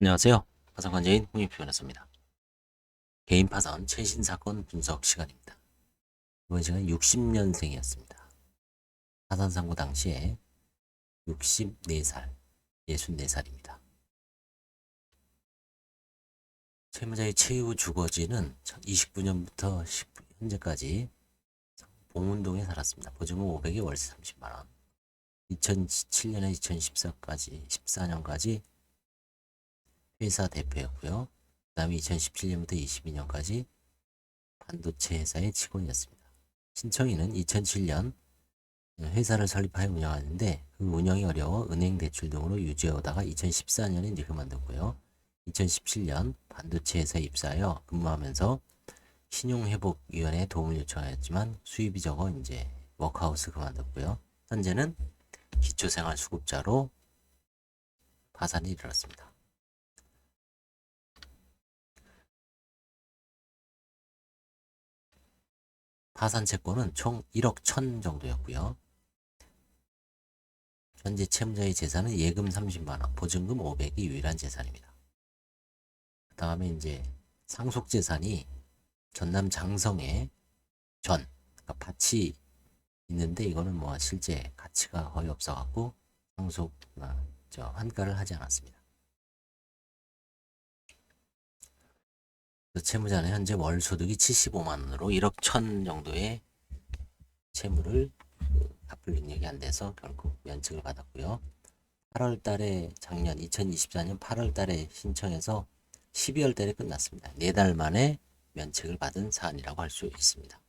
안녕하세요. 파산관제인 홍익표 변호사입니다. 개인 파산 최신 사건 분석 시간입니다. 이번 시간 60년생이었습니다. 파산 선고 당시에 64살, 64살입니다. 채무자의 최후 주거지는 29년부터 현재까지 봉운동에 살았습니다. 보증금 500에 월세 30만원. 2007년에 2014까지, 14년까지 회사 대표였고요. 그 다음에 2017년부터 22년까지 반도체 회사의 직원이었습니다. 신청인은 2007년 회사를 설립하여 운영하는데 그 운영이 어려워 은행 대출 등으로 유지해오다가 2014년에 이제 그만뒀고요. 2017년 반도체 회사에 입사하여 근무하면서 신용회복위원회에 도움을 요청하였지만 수입이 적어 이제 워크하우스 그만뒀고요. 현재는 기초생활수급자로 파산이 일어났습니다. 파산 채권은 총 1억 1000 정도였고요. 현재 채무자의 재산은 예금 30만원, 보증금 500이 유일한 재산입니다. 그 다음에 이제 상속 재산이 전남 장성에 전, 그러니까 밭이 있는데 이거는 뭐 실제 가치가 거의 없어갖고 상속, 아, 저 환가를 하지 않았습니다. 채무자는 현재 월 소득이 75만 원으로 1억 1000 정도의 채무를 그 갚을 능력이 안 돼서 결국 면책을 받았고요. 8월 달에 작년 2024년 8월 달에 신청해서 12월 달에 끝났습니다. 네 달 만에 면책을 받은 사안이라고 할 수 있습니다.